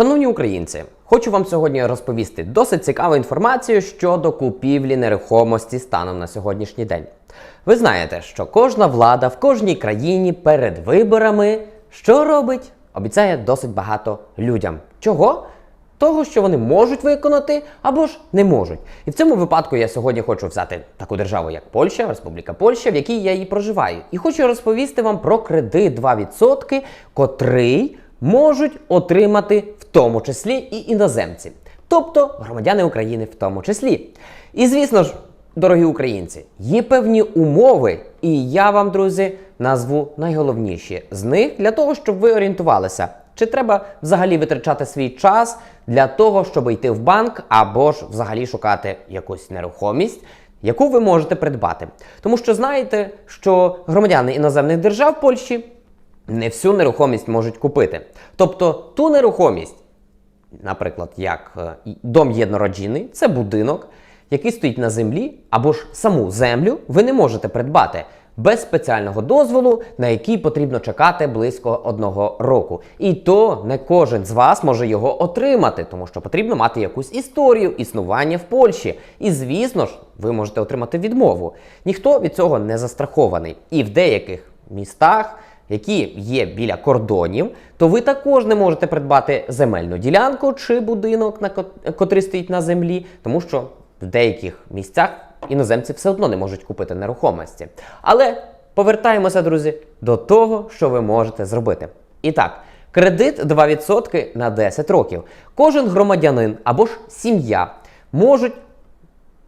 Шановні українці, хочу вам сьогодні розповісти досить цікаву інформацію щодо купівлі нерухомості станом на сьогоднішній день. Ви знаєте, що кожна влада в кожній країні перед виборами що робить? Обіцяє досить багато людям. Чого? Того, що вони можуть виконати або ж не можуть. І в цьому випадку я сьогодні хочу взяти таку державу, як Польща, Республіка Польща, в якій я і проживаю. І хочу розповісти вам про кредит 2%, котрий можуть отримати тому числі і іноземці, тобто громадяни України в тому числі. І звісно ж, дорогі українці, є певні умови, і я вам, друзі, назву найголовніші з них для того, щоб ви орієнтувалися. Чи треба взагалі витрачати свій час для того, щоб йти в банк, або ж взагалі шукати якусь нерухомість, яку ви можете придбати? Тому що знаєте, що громадяни іноземних держав Польщі не всю нерухомість можуть купити. Тобто ту нерухомість, наприклад, як е, дом єднородінний, це будинок, який стоїть на землі, або ж саму землю ви не можете придбати без спеціального дозволу, на який потрібно чекати близько одного року. І то не кожен з вас може його отримати, тому що потрібно мати якусь історію існування в Польщі. І звісно ж, ви можете отримати відмову. Ніхто від цього не застрахований. І в деяких містах які є біля кордонів, то ви також не можете придбати земельну ділянку чи будинок, на котрий стоїть на землі, тому що в деяких місцях іноземці все одно не можуть купити нерухомості. Але повертаємося, друзі, до того, що ви можете зробити. І так, кредит 2% на 10 років. Кожен громадянин або ж сім'я можуть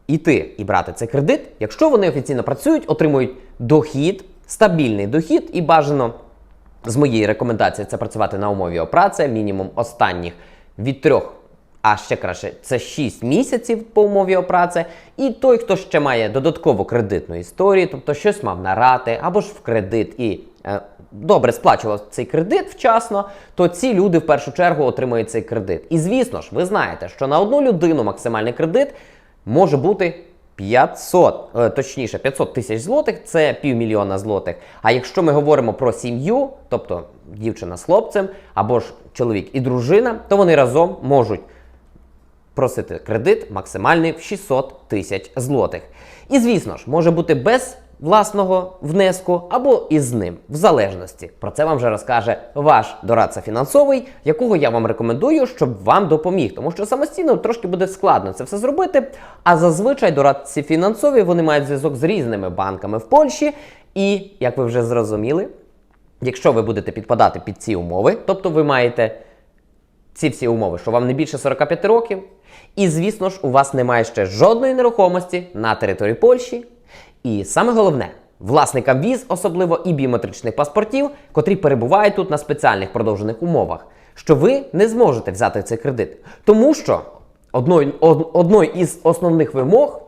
іти і брати цей кредит, якщо вони офіційно працюють, отримують дохід, стабільний дохід і бажано з моєї рекомендації це працювати на умові опраці, мінімум останніх від трьох, а ще краще, це 6 місяців по умові опраці. І той, хто ще має додаткову кредитну історію, тобто щось мав на рати або ж в кредит і е, добре сплачував цей кредит вчасно, то ці люди в першу чергу отримують цей кредит. І звісно ж, ви знаєте, що на одну людину максимальний кредит може бути 500, е, точніше 500 тисяч злотих, це півмільйона злотих. А якщо ми говоримо про сім'ю, тобто дівчина з хлопцем або ж чоловік і дружина, то вони разом можуть просити кредит максимальний в 600 тисяч злотих. І звісно ж, може бути без власного внеску або із ним, в залежності. Про це вам вже розкаже ваш дорадця фінансовий, якого я вам рекомендую, щоб вам допоміг. Тому що самостійно трошки буде складно це все зробити. А зазвичай дорадці фінансові вони мають зв'язок з різними банками в Польщі. І як ви вже зрозуміли, якщо ви будете підпадати під ці умови, тобто ви маєте ці всі умови, що вам не більше 45 років, і звісно ж, у вас немає ще жодної нерухомості на території Польщі. І саме головне, власникам віз, особливо і біометричних паспортів, котрі перебувають тут на спеціальних продовжених умовах, що ви не зможете взяти цей кредит. Тому що одною, од- із основних вимог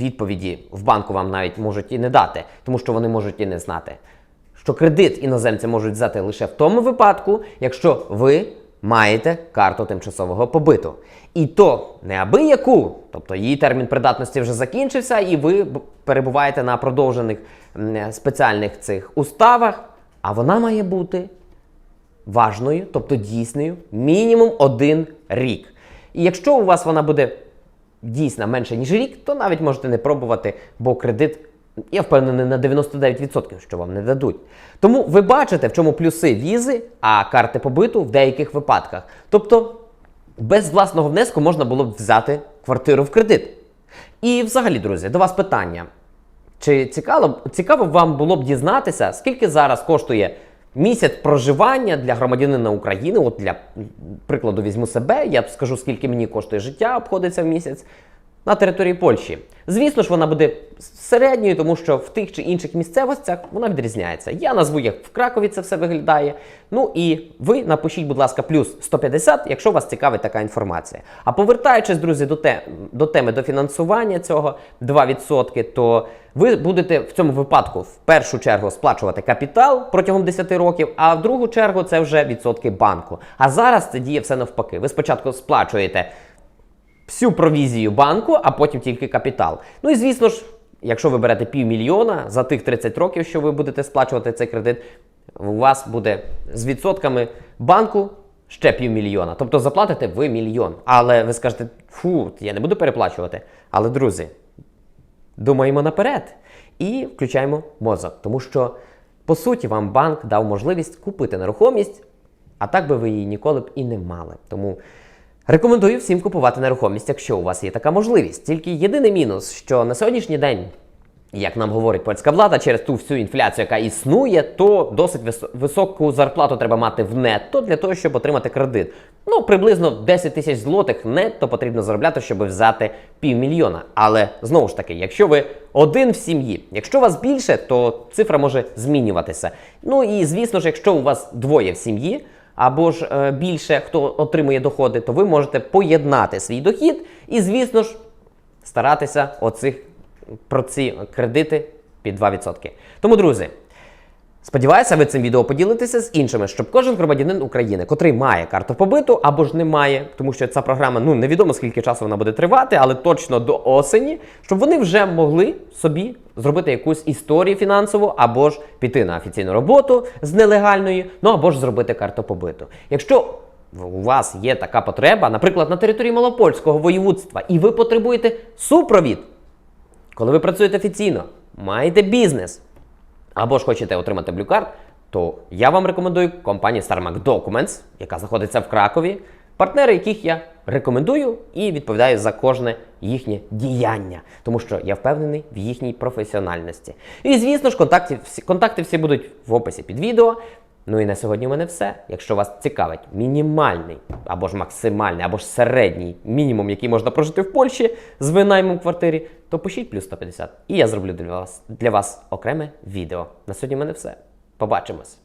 відповіді в банку вам навіть можуть і не дати, тому що вони можуть і не знати. Що кредит іноземці можуть взяти лише в тому випадку, якщо ви маєте карту тимчасового побиту. І то не аби яку, тобто її термін придатності вже закінчився, і ви перебуваєте на продовжених спеціальних цих уставах, а вона має бути важною, тобто дійсною, мінімум один рік. І якщо у вас вона буде дійсна менше, ніж рік, то навіть можете не пробувати, бо кредит, я впевнений на 99%, що вам не дадуть. Тому ви бачите, в чому плюси візи, а карти побиту в деяких випадках. Тобто, без власного внеску можна було б взяти квартиру в кредит. І взагалі, друзі, до вас питання. Чи цікаво, цікаво вам було б дізнатися, скільки зараз коштує місяць проживання для громадянина України? От для прикладу візьму себе, я б скажу, скільки мені коштує життя, обходиться в місяць на території Польщі. Звісно ж, вона буде середньою, тому що в тих чи інших місцевостях вона відрізняється. Я назву, як в Кракові це все виглядає. Ну і ви напишіть, будь ласка, плюс 150, якщо вас цікавить така інформація. А повертаючись, друзі, до, те, до теми дофінансування цього 2%, то ви будете в цьому випадку в першу чергу сплачувати капітал протягом 10 років, а в другу чергу це вже відсотки банку. А зараз це діє все навпаки. Ви спочатку сплачуєте всю провізію банку, а потім тільки капітал. Ну і звісно ж, якщо ви берете півмільйона за тих 30 років, що ви будете сплачувати цей кредит, у вас буде з відсотками банку ще півмільйона. Тобто заплатите ви мільйон. Але ви скажете, фу, я не буду переплачувати. Але, друзі, думаємо наперед і включаємо мозок. Тому що, по суті, вам банк дав можливість купити нерухомість, а так би ви її ніколи б і не мали. Тому рекомендую всім купувати нерухомість, якщо у вас є така можливість. Тільки єдиний мінус, що на сьогоднішній день. Як нам говорить польська влада, через ту всю інфляцію, яка існує, то досить вис- високу зарплату треба мати в нетто для того, щоб отримати кредит. Ну, приблизно 10 тисяч злотих нетто потрібно заробляти, щоб взяти півмільйона. Але знову ж таки, якщо ви один в сім'ї, якщо вас більше, то цифра може змінюватися. Ну і звісно ж, якщо у вас двоє в сім'ї, або ж е, більше хто отримує доходи, то ви можете поєднати свій дохід і, звісно ж, старатися оцих про ці кредити під 2%. Тому, друзі, сподіваюся, ви цим відео поділитеся з іншими, щоб кожен громадянин України, котрий має карту побиту або ж не має, тому що ця програма ну невідомо скільки часу вона буде тривати, але точно до осені, щоб вони вже могли собі зробити якусь історію фінансову, або ж піти на офіційну роботу з нелегальної, ну або ж зробити карту побиту. Якщо у вас є така потреба, наприклад, на території Малопольського воєводства, і ви потребуєте супровід, коли ви працюєте офіційно, маєте бізнес або ж хочете отримати блюкарт, то я вам рекомендую компанію StarMac Documents, яка знаходиться в Кракові, партнери яких я рекомендую і відповідаю за кожне їхнє діяння, тому що я впевнений в їхній професіональності. І звісно ж, контакти, всі, контакти всі будуть в описі під відео. Ну і на сьогодні у мене все. Якщо вас цікавить мінімальний або ж максимальний, або ж середній мінімум, який можна прожити в Польщі з винаймом квартирі, то пишіть плюс 150. І я зроблю для вас, для вас окреме відео. На сьогодні у мене все. Побачимось!